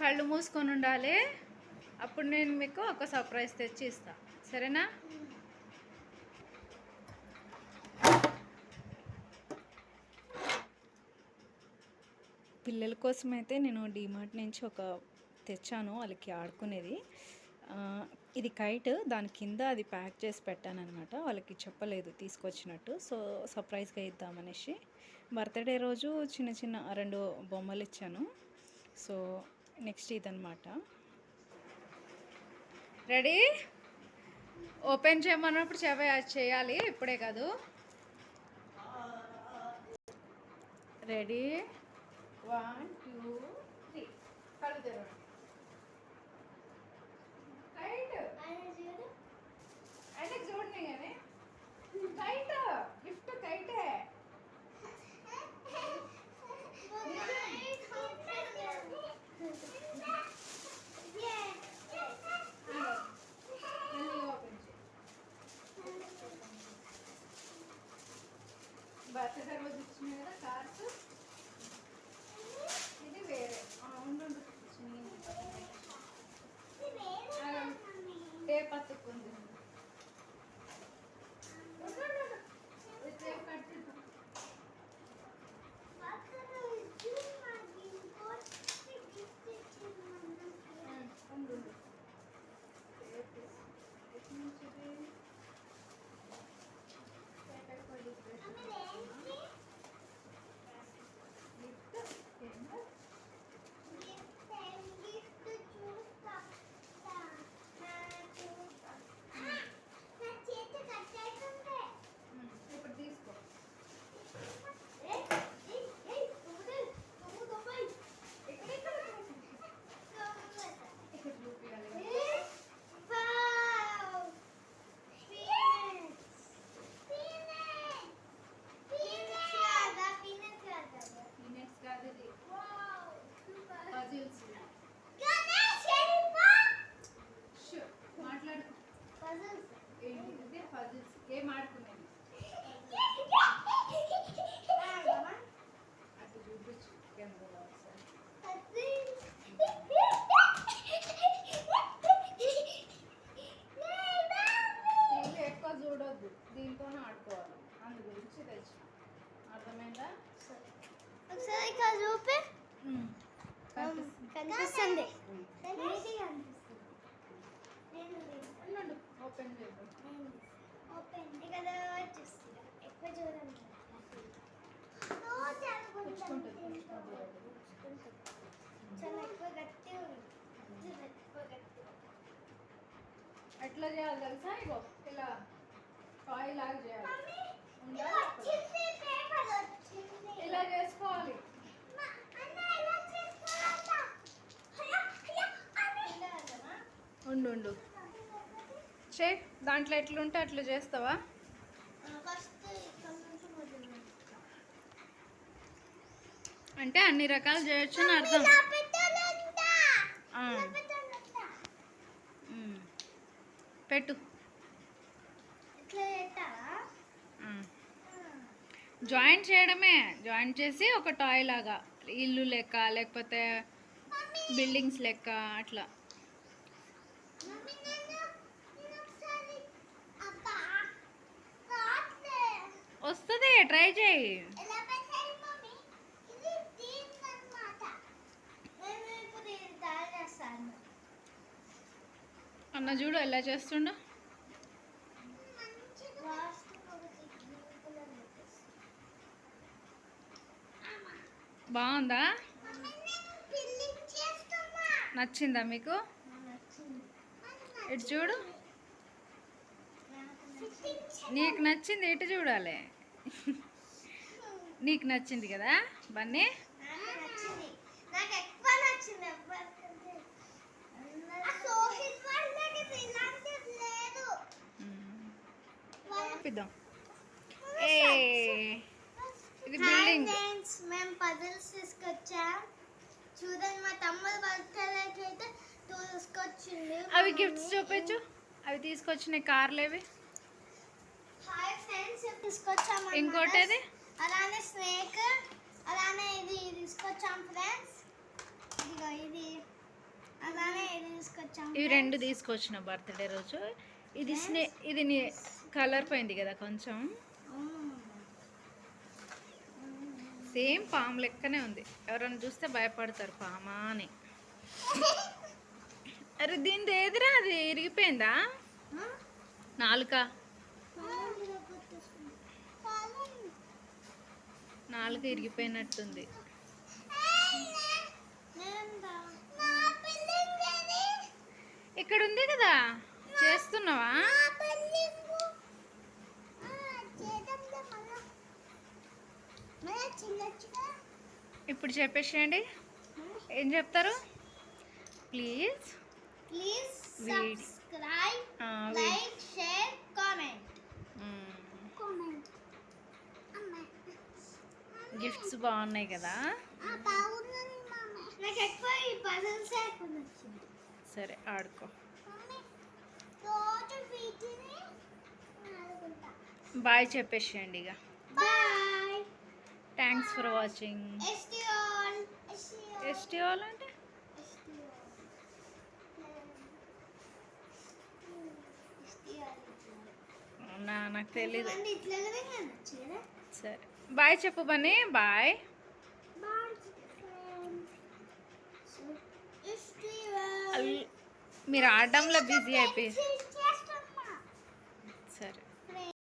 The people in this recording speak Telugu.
కళ్ళు మూసుకొని ఉండాలి. అప్పుడు నేను మీకు ఒక సర్ప్రైజ్ తెచ్చి ఇస్తా. సరేనా? పిల్లల కోసం అయితే నేను డీమార్ట్ నుంచి ఒక తెచ్చాను. వాళ్ళకి ఆడుకునేది. ఇది కైట్ దాని కింద అది ప్యాక్ చేసి పెట్టాను అనమాట వాళ్ళకి చెప్పలేదు తీసుకొచ్చినట్టు. సో సర్ప్రైజ్గా ఇద్దామనేసి. బర్త్డే రోజు చిన్న చిన్న రెండు బొమ్మలు ఇచ్చాను. సో నెక్స్ట్ ఇదనమాట రెడీ? ఓపెన్ చేయమన్నప్పుడు చెవ చేయాలి ఇప్పుడే కాదు. రెడీ? One two three. కళ్ళు తెరవండి. గట్టి ఎట్లా చేయాలి తెలుసా? ఇగో ఇలా టాయ్ లాగా చేయాలి ఇలా చేసుకోవాలి. ఉండు ఉండు. చే దాంట్లో ఎట్లుంటే అట్లా చేస్తావా? అంటే అన్ని రకాలు చేయొచ్చు అని అర్థం. పెట్టు. జాయింట్ చేయడమే. జాయింట్ చేసి ఒక టాయ్ లాగా. ఇల్లు లెక్క లేకపోతే బిల్డింగ్స్ లెక్క అట్లా. వస్తుంది ట్రై చేయి. అన్న చూడు ఎలా చేస్తుండో. బాగుందా? నచ్చిందా మీకు? ఇటు చూడు. నాకు నచ్చింది ఇటు చూడాలి. నీకు నచ్చింది కదా బన్నీ? చూపిద్దాం. ఏ ఇది బిల్డింగ్ మేము పజిల్స్ తీసుకొచ్చాం. చూడండి మా తమ్ముడు అవి గిఫ్ట్స్ చూపించు. అవి తీసుకొచ్చిన కార్లు తీసుకొచ్చాం ఇంకోటి? అలానే స్నేక్ అలానే ఇది తీసుకొచ్చాం ఫ్రెండ్స్ ఇదిగో ఇది. అలానే ఇది తీసుకొచ్చాము ఇవి రెండు తీసుకొచ్చిన బర్త్డే రోజు. ఇది స్నే ఇది కలర్ పోయింది కదా కొంచెం. సేమ్ పాము లెక్కనే ఉంది. ఎవరైనా చూస్తే భయపడతారు పామా అని. అరే దీని ఏదిరా? అది ఇరిగిపోయిందా? నాలుక? నాలుక ఇరిగిపోయినట్టుంది. ఇక్కడ ఉంది కదా? చేస్తున్నావా? ఇప్పుడు చెప్పేసేయండి. ఏం చెప్తారు? ప్లీజ్. గిఫ్ట్స్ బాగున్నాయి కదా? ఈ పజల్స్ ఎక్కువ నచ్చింది. సరే ఆడుకో. బాయ్ చెప్పేసేయండి ఇక. థ్యాంక్స్ ఫర్ వాచింగ్ ఎస్టీ ఆల్ అంటే అవునా నాకు తెలీదు. సరే. బాయ్ చెప్పు బన్నీ బాయ్. మీరు ఆడడంలో బిజీ అయిపోయి